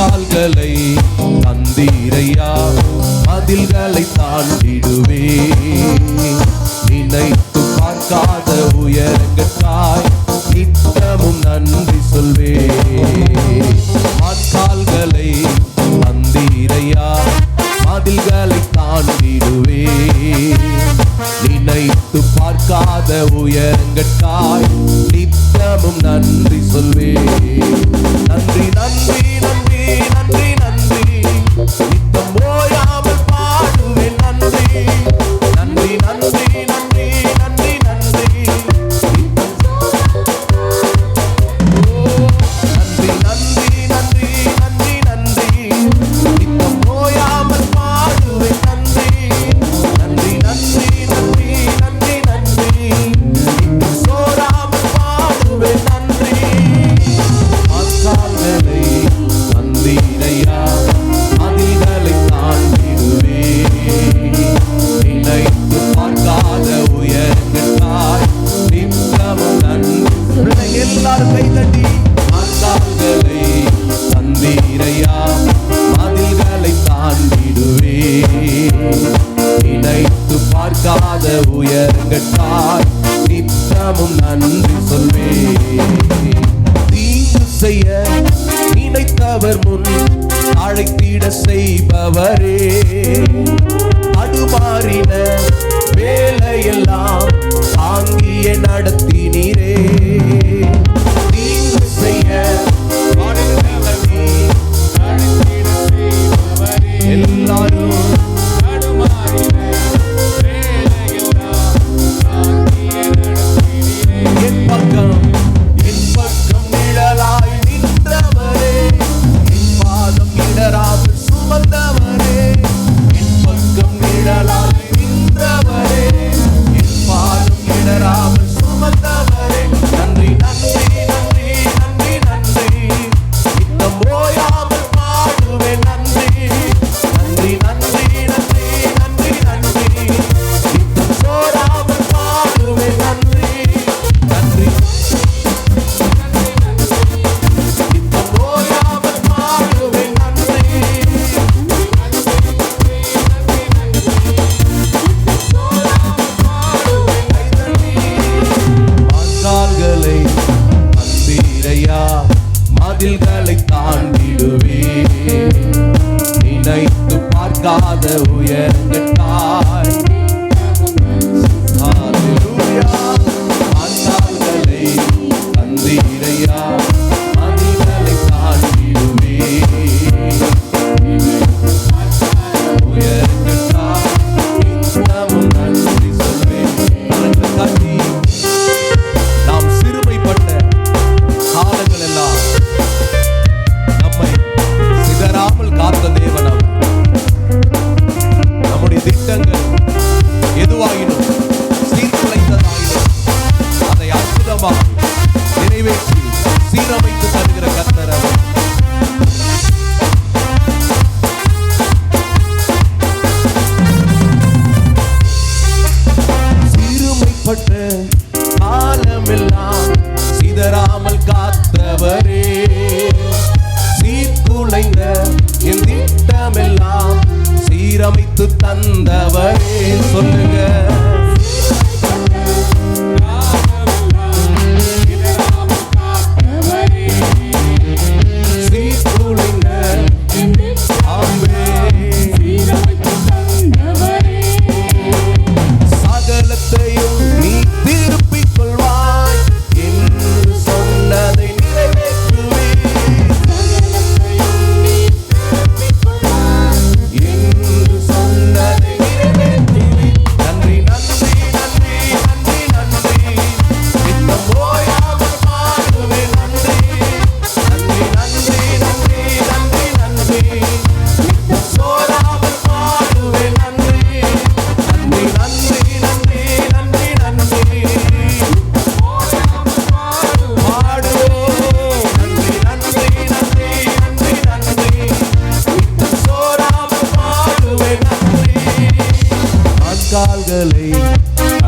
கால்களை தந்தீரையா? மதில்களை தாண்டிடுவே. நினைத்து பார்க்காத உயரங்கத்தாய் நித்தமும் நன்றி சொல்வே. ஆட்கால்களை தந்தீரையா? மதில்களை தாண்டிடுவே. நினைத்து பார்க்காத உயரங்கள் அடியார் முன் அழைத்திட செய்பவரே. அடுமாறின வேலையெல்லாம் ஆங்கிய நட மதில்களை தாண்டிடுவே நினைத்து பார்க்காத உயர் சீரமைத்து தருகிற கர்த்தர் சீருமைப்பட்டு காலமெல்லாம் சிதறாமல் காத்தவரே சீர்குலைந்த என் திட்டமெல்லாம் சீரமைத்து தந்தவரே சொல்லுங்க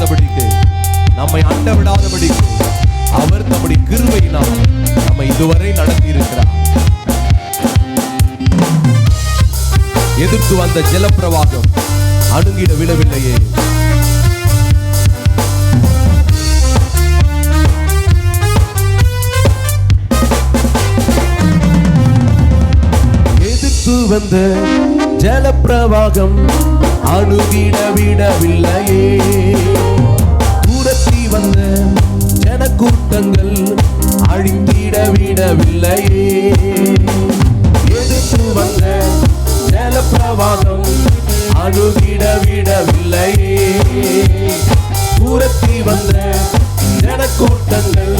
விடாதபடிக்கு நம்மை அண்ட விடாதபடிக்கு அவர் தம்முடைய கிருவையினால் நம்மை இதுவரை நடத்தி இருக்கிறார் எதிர்த்து வந்த ஜலப்பிரவாகம் அணுகிட விடவில்லையே. எதிர்த்து வந்த ஜலப்பிரவாகம் அணுகிட விடவில்லையே தூரத்தி வந்த ஜனக்கூட்டங்கள் அழிந்திட விடவில்லையே எதிர்த்து வந்த ஜலப்பிரவாதம் அணுகிட விடவில்லையே தூரத்தி வந்த ஜனக்கூட்டங்கள்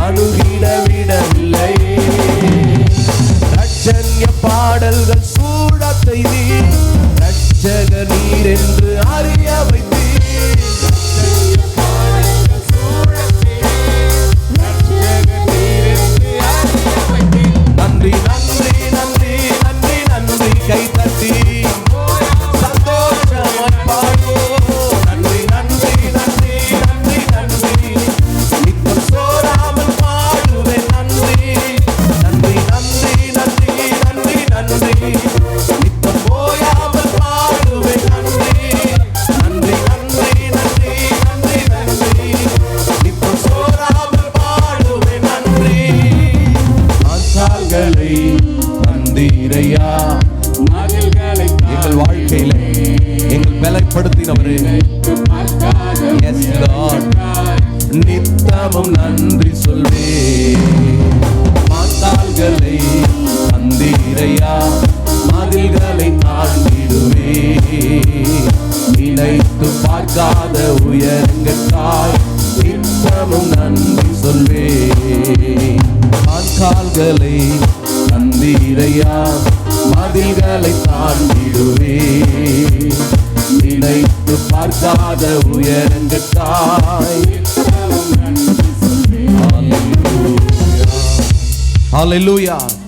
அணுகிட தந்தீரையா எங்கள் வாழ்க்கையில எங்கள் பலப்படுத்தினவரே நித்தமும் நன்றி சொல்வே மாத்தாள்களை தந்தீரையா? மதில்களை தாண்டிடுவே நினைத்து பார்க்காத உயரங்கட்டாய் நித்தமும் நன்றி சொல்வே கால்களை தந்தீரையா மதில்களை தாண்டிடுவே நினைத்து பார்க்காத உயரங்கட்டாய் Hallelujah. Hallelujah.